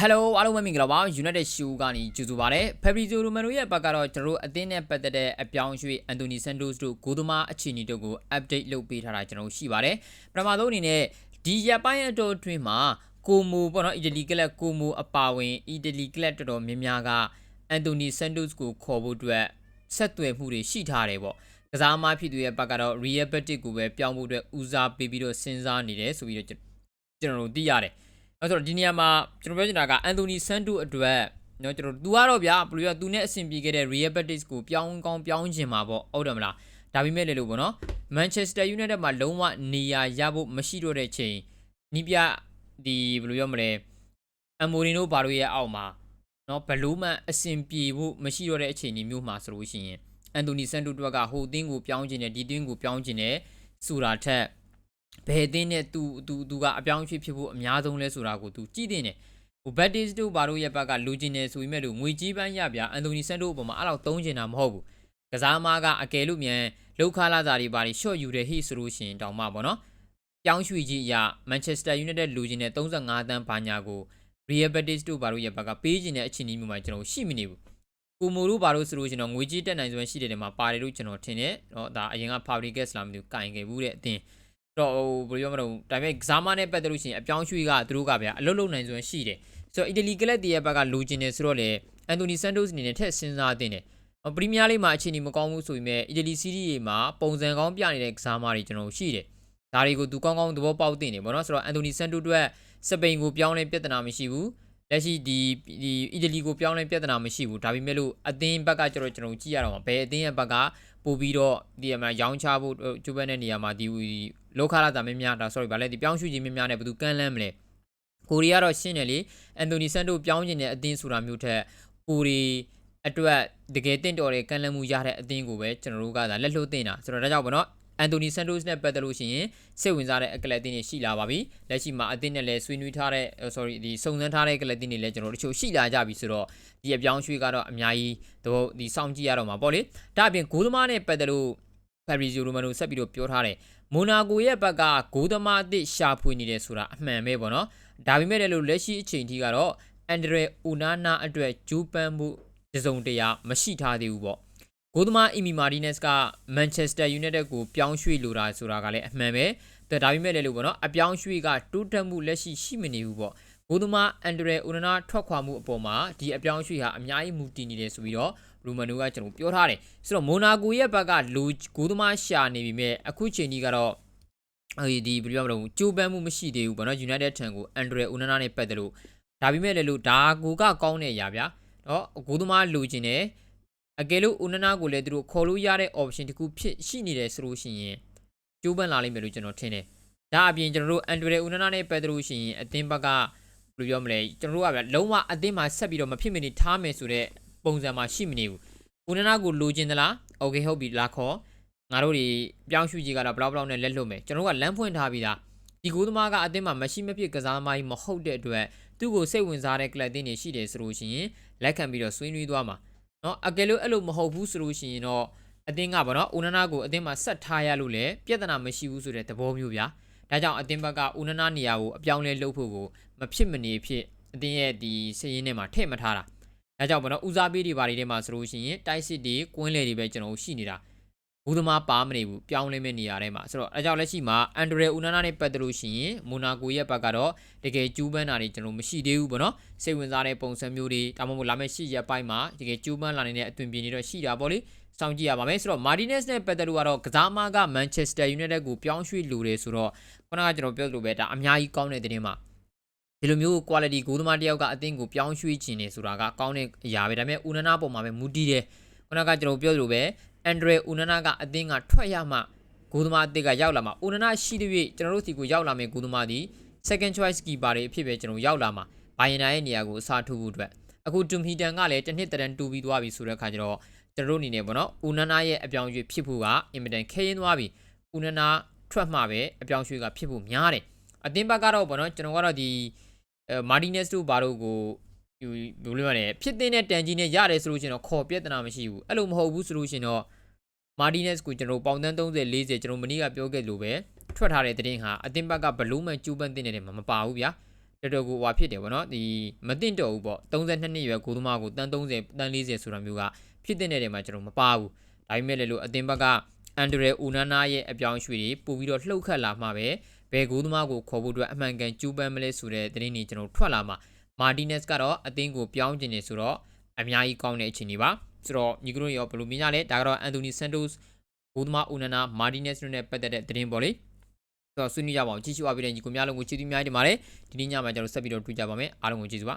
Hello အားလုံးပဲမင်္ဂလာပါ United Show ကနေကြိုဆိုပါရစေ Fabrizio Romano ရဲ့ဘက်ကတော့ကျွန်တော်တို့အသင်းနဲ့ပတ်သက်တဲ့အပြောင်းအရွှေ့ Anthony Santos တို့ဂိုးသမားအခြေအနေတို့ကို update လုပ်ပေးထားတာကျွန်တော်တို့ရှိပါတယ်ပထမဆုံးအနေနဲ့ဒီရက်ပိုင်းအတော်အတွင်းမှာကိုမိုပေါ့နော်အီတလီကလပ်ကိုမိုအပါဝင်အီတလီကလပ်တော်တော်များများက Anthony Santos ကိုခေါ်ဖို့အတွက်ဆက်သွယ်မှုတွေရှိထားတယ်ပေါ့ကစားသမားဖြစ်သူရဲ့ဘက်ကတော့ Real Betis ကိုပဲပြောင်းဖို့အတွက်ဦးစားပေးပြီးတော့စဉ်းစားနေတယ်ဆိုပြီးတော့ကျွန်တော်တို့သိရတယ် အဲ့ဆိုတော့ဒီနေရာမှာကျွန်တော်ပြောချင်တာကအန်တိုနီဆန်တူအတွက်နော်ကျွန်တော် तू ကတော့ဗျာဘယ်လိုပြော तू နဲ့အဆင်ပြေခဲ့တဲ့ Real Betis ကိုပြောင်းကောင်းပြောင်းချင်မှာပေါ့ဟုတ်တယ်မလားဒါပေမဲ့လည်းလို့ပေါ့နော် Manchester United မှာလုံးဝနေရာရဖို့မရှိတော့တဲ့ချိန်နီးပြဒီဘယ်လိုပြောမလဲအမိုရီနိုဘာလို့ရဲ့အောက်မှာနော်ဘလို့မှအဆင်ပြေဖို့မရှိတော့တဲ့အခြေအနေမျိုးမှာဆိုလို့ရှိရင်အန်တိုနီဆန်တူတွက်ကဟိုအသင်းကိုပြောင်းချင်တယ်ဒီအသင်းကိုပြောင်းချင်တယ်ဆိုတာထက် ဘယ်အသင်းနဲ့သူသူသူကအပြောင်းအရွှေ့ဖြစ်ဖို့အများဆုံးလဲဆိုတာကိုသူကြည့်တင်တယ်ဟိုဘက်တစ်တို့ဘာတို့ရဲ့ဘက်ကလူကျင်နေဆိုပေမဲ့လို့ငွေကြီးပန်းရပြအန်တိုနီဆန်တို့အပေါ်မှာအဲ့လောက်သုံးကျင်တာမဟုတ်ဘူးကစားမားကအကယ်လို့မြန်လောက်ခလာတာတွေဘာတွေရှော့ယူတယ်ဟိဆိုလို့ရှိရင်တောင်မှပေါ့နော်ပြောင်းရွှေ့ကြီးအရာမန်ချက်စတာယူနိုက်တက်လူကျင်နေ35တန်းဘာညာကို Real Betis တို့ဘာတို့ရဲ့ဘက်ကပေးကျင်တဲ့အခြေအနေမျိုးမှာကျွန်တော်ရှိမနေဘူးကိုမိုတို့ဘာလို့ဆိုလို့ကျွန်တော်ငွေကြီးတက်နိုင်စွမ်းရှိတဲ့နေရာမှာပါတယ်လို့ကျွန်တော်ထင်တယ်။တော့ဒါအရင်က Fabregas လာမသိဘူးကင်ခဲ့ဘူးတဲ့အတင်း တော့ဟိုဘယ်လိုပြောမလို့ဒါပေမဲ့ကစားမနဲ့ပတ်သက်လို့ရှိရင်အပြောင်းရွှေ့ကသူတို့ကဗျာအလုပ်လုပ်နိုင်စွမ်းရှိတယ်ဆိုတော့အီတလီကလပ်တည်းရဲ့ဘက်ကလိုချင်တယ်ဆိုတော့လေအန်တိုနီဆန်တိုစ်အနေနဲ့ထက်စဉ်းစားသင့်တယ်ပရီးမီးယားလိမှာအခြေအနေမကောင်းဘူးဆိုပေမဲ့အီတလီစီးရီးရေမှာပုံစံကောင်းပြနေတဲ့ကစားမတွေကျွန်တော်ရှိတယ်ဒါတွေကိုသူကောင်းကောင်းသဘောပေါက်သင့်တယ်ဗောနော်ဆိုတော့အန်တိုနီဆန်တိုအတွက်စပိန်ကိုပြောင်းလဲပြဿနာမရှိဘူး လက်ရှိဒီဒီအီတလီကိုပြောင်းလဲပြဿနာမရှိဘူးဒါပေမဲ့လို့အသင်းဘက်ကကျတော့ကျွန်တော်ကြည့်ရတော့မှာဘယ်အသင်းရဲ့ဘက်ကပို့ပြီးတော့ဒီမှာရောင်းချဖို့ကျိုးပန်းတဲ့နေရာမှာဒီလောခလာတာမင်းများဒါ sorry ဗာလဲဒီပြောင်းရွှေ့ခြင်းမင်းများနဲ့ဘယ်သူကန့်လန့်မလဲကိုရီးယားတော့ရှင်းတယ်လေအန်တိုနီဆန်တိုပြောင်းခြင်းတဲ့အသင်းဆိုတာမျိုးထက်ကိုရီအတွက်တကယ်တင့်တော်တဲ့ကန့်လန့်မှုရတဲ့အသင်းကိုပဲကျွန်တော်တို့ကဒါလက်လှုပ်တင်တာဆိုတော့ဒါကြောင့်ဗောနော် အန်တိုနီဆန်တိုစ်နဲ့ပတ်သက်လို့ရှိရင်စိတ်ဝင်စားတဲ့အကလပ်တင်းတွေရှိလာပါပြီလက်ရှိမှာအသင်းနဲ့လည်းဆွေးနွေးထားတဲ့ sorry ဒီစုံစမ်းထားတဲ့ကလပ်တင်းတွေလည်းကျွန်တော်တို့တချို့ရှိလာကြပြီဆိုတော့ဒီအပြောင်းရွှေ့ကတော့အများကြီးတော့ဒီစောင့်ကြည့်ရတော့မှာပေါ့လေဒါအပြင်ဂိုးသမားနဲ့ပတ်သက်လို့ Fabrizio Romano ဆက်ပြီးတော့ပြောထားတယ်မိုနာကိုရဲ့ဘက်ကဂိုးသမားအသစ်ရှာဖွေနေတယ်ဆိုတာအမှန်ပဲပေါ့နော်ဒါပေမဲ့လည်းလို့လက်ရှိအချိန်ထိကတော့အန်ဒရဲအူနာနာအတွက်ဂျူးပန်းမှုတစုံတရာမရှိထားသေးဘူးပေါ့ ဂိုးသမားအီမီမာဒီနက်စ်ကမန်ချက်စတာယူနိုက်တက်ကိုပြောင်းရွှေ့လိုတာဆိုတာကလည်းအမှန်ပဲဒါပေမဲ့လည်းလို့ပေါ့နော်အပြောင်းရွှေ့ကတိုးတက်မှုလက်ရှိရှိမနေဘူးပေါ့ဂိုးသမားအန်ဒရဲအူနာနာထွက်ခွာမှုအပေါ်မှာဒီအပြောင်းရွှေ့ဟာအများကြီးမူတည်နေတယ်ဆိုပြီးတော့ရူမန်နိုကကျွန်တော်ပြောထားတယ်ဆိုတော့မိုနာကိုရဲ့ဘက်ကလူဂိုးသမားရှာနေပြီမဲ့အခုချိန်ကြီးကတော့အဲဒီဘယ်လိုပြောမလဲကြိုးပမ်းမှုမရှိသေးဘူးဗောနော် United ထံကိုအန်ဒရဲဦးနာနာနဲ့ပတ်သက်လို့ဒါပေမဲ့လည်းလို့ဒါကိုကကောင်းတဲ့အရာဗျာနော်ဂိုးသမားလူချင်းတယ် အကယ်လို့ဦးနနာကိုလည်းသူတို့ခေါ်လို့ရတဲ့ option တခုဖြစ်ရှိနေတယ်ဆိုလို့ရှိရင်ကျိုးပန်းလာလိမ့်မယ်လို့ကျွန်တော်ထင်တယ်။ဒါအပြင်ကျွန်တော်တို့အန်ဒရယ်ဦးနနာနဲ့ပတ်သက်လို့ရှိရင်အသင်းဘက်ကဘယ်လိုပြောမလဲကျွန်တော်တို့ကဗျလုံးဝအသင်းမှာဆက်ပြီးတော့မဖြစ်မနေထားမယ်ဆိုတဲ့ပုံစံမှာရှိမနေဘူး။ဦးနနာကိုလိုချင်သလား။ Okay ဟုတ်ပြီလာခေါ်ငါတို့တွေပြောင်းရွှေ့ကြီးကတော့ဘလောက်ဘလောက်နဲ့လက်လွတ်မယ်ကျွန်တော်တို့ကလမ်းဖွင့်ထားပြီးသားဒီကူသမားကအသင်းမှာမရှိမဖြစ်ကစားမကြီးမဟုတ်တဲ့အတွက်သူ့ကိုစိတ်ဝင်စားတဲ့ကလပ်တင်းတွေရှိတယ်ဆိုလို့ရှိရင်လက်ခံပြီးတော့ဆွေးနွေးသွားမှာ နော်အကယ်လို့အဲ့လိုမဟုတ်ဘူးဆိုလို့ရှိရင်တော့အတင်းကဗောနော်ဦးနနာကိုအတင်းမှာဆက်ထားရလို့လည်းပြဿနာမရှိဘူးဆိုတဲ့သဘောမျိုးဗျာဒါကြောင့်အတင်းဘက်ကဦးနနာနေရာကိုအပြောင်းလဲလုပ်ဖို့ကိုမဖြစ်မနေဖြစ်အတင်းရဲ့ဒီစည်ရင်းထဲမှာထည့်မထားတာဒါကြောင့်ဗောနော်ဦးစားပေးတွေဘာတွေထဲမှာဆိုလို့ရှိရင်တိုက်စစ်တွေကွင်းလေတွေပဲကျွန်တော်ရှိနေတာ ဘူးသမားပါမနေဘူးပြောင်းလဲမဲ့နေရာထဲမှာဆိုတော့အဲကြောင့်လက်ရှိမှာအန်ဒရဲဦးနာနာနဲ့ပတ်သက်လို့ရှိရင်မိုနာကိုရဲ့ဘက်ကတော့တကယ်ကျူးပန်းတာတွေကျွန်တော်မရှိသေးဘူးပေါ့နော်စိတ်ဝင်စားတဲ့ပုံစံမျိုးတွေဒါမှမဟုတ်လာမယ့်ရှေ့ရက်ပိုင်းမှာတကယ်ကျူးပန်းလာနေတဲ့အသွင်ပြင်တွေတော့ရှိတာပေါ့လေစောင့်ကြည့်ရပါမယ်ဆိုတော့ Martinez နဲ့ပတ်သက်လို့ကတော့ကစားမက Manchester United ကိုပြောင်းရွှေ့လိုတယ်ဆိုတော့ခုနကကျွန်တော်ပြောသလိုပဲဒါအများကြီးကောင်းတဲ့တင်မှာဒီလိုမျိုး quality ဂိုးသမားတယောက်ကအသင်းကိုပြောင်းရွှေ့ခြင်းနေဆိုတာကကောင်းတဲ့အရာပဲဒါပေမဲ့ဦးနနာပုံမှာပဲမူတည်တယ်ခုနကကျွန်တော်ပြောသလိုပဲ အန်ဒရဲဦးနနာကအသင်းကထွက်ရမှဂိုးသမားအသစ်ကရောက်လာမှာဦးနနာရှိတဲ့၍ကျွန်တော်တို့စီကိုရောက်လာမယ့်ဂိုးသမားဒီ second choice keeper တွေအဖြစ်ပဲကျွန်တော်ရောက်လာမှာဘိုင်ယန်နာရဲ့နေရာကိုအစားထိုးဖို့အတွက်အခုတူမီတန်ကလည်းတစ်နှစ်တန်တူပြီးသွားပြီဆိုတဲ့အခါကျတော့ကျွန်တော်တို့အနေနဲ့ပေါ့နော်ဦးနနာရဲ့အပြောင်းအရွှေ့ဖြစ်ဖို့ကအင်မတန်ခဲရင်သွားပြီဦးနနာထွက်မှပဲအပြောင်းအရွှေ့ကဖြစ်ဖို့များတယ်အသင်းဘက်ကတော့ပေါ့နော်ကျွန်တော်ကတော့ဒီမာတီနက်စ်တို့ဘာတို့ကို ဒီဘယ်လိုလဲဖြစ်တဲ့တန်ကြီးနဲ့ရတယ်ဆိုလို့ရှိရင်တော့ခေါ်ပြဿနာမရှိဘူးအဲ့လိုမဟုတ်ဘူးဆိုလို့ရှိရင်တော့မာတီနက်စ်ကိုကျွန်တော်ပေါင်တန်း30 40ကျွန်တော်မနေ့ကပြောခဲ့လို့ပဲထွက်ထားတဲ့သတင်းဟာအသင်းဘက်ကဘလို့မှကျူးပန်းတင်နေတယ်မှာမပါဘူးဗျာတတော်တော်ကိုဟွာဖြစ်တယ်ဗောနော်ဒီမတင်တော့ဘူးပေါ့32နှစ်ရွယ်ကိုသမားကိုတန်း30တန်း40ဆိုတာမျိုးကဖြစ်တဲ့နေတယ်မှာကျွန်တော်မပါဘူးဒါပေမဲ့လည်းလို့အသင်းဘက်ကအန်ဒရဲဦးနာနာရဲ့အပြောင်းအရွှေ့တွေပို့ပြီးတော့လှုပ်ခတ်လာမှပဲဘယ်ကိုသမားကိုခေါ်ဖို့အတွက်အမှန်ကန်ကြိုးပမ်းမလဲဆိုတဲ့သတင်းတွေကျွန်တော်ထွက်လာမှာ မာတီနက်စ်ကတော့အသင်းကိုပြောင်းကျင်နေဆိုတော့အများကြီးကောင်းတဲ့အခြေအနေပါဆိုတော့ညီကတို့ရောဘယ်လိုမြင်ကြလဲဒါကတော့အန်တိုနီဆန်တိုစ်ဘိုးသမားဦးနာနာမာတီနက်စ်တို့နဲ့ပတ်သက်တဲ့သတင်းပေါ့လေဆိုတော့ဆွေးနွေးကြပါအောင်ကြည့်ရှုအားပေးတဲ့ညီကိုများလုံးကိုကျေးဇူးများတင်ပါတယ်ဒီနေ့ညမှာကျွန်တော်ဆက်ပြီးတော့တွေ့ကြပါမယ်အားလုံးကိုကျေးဇူးပါ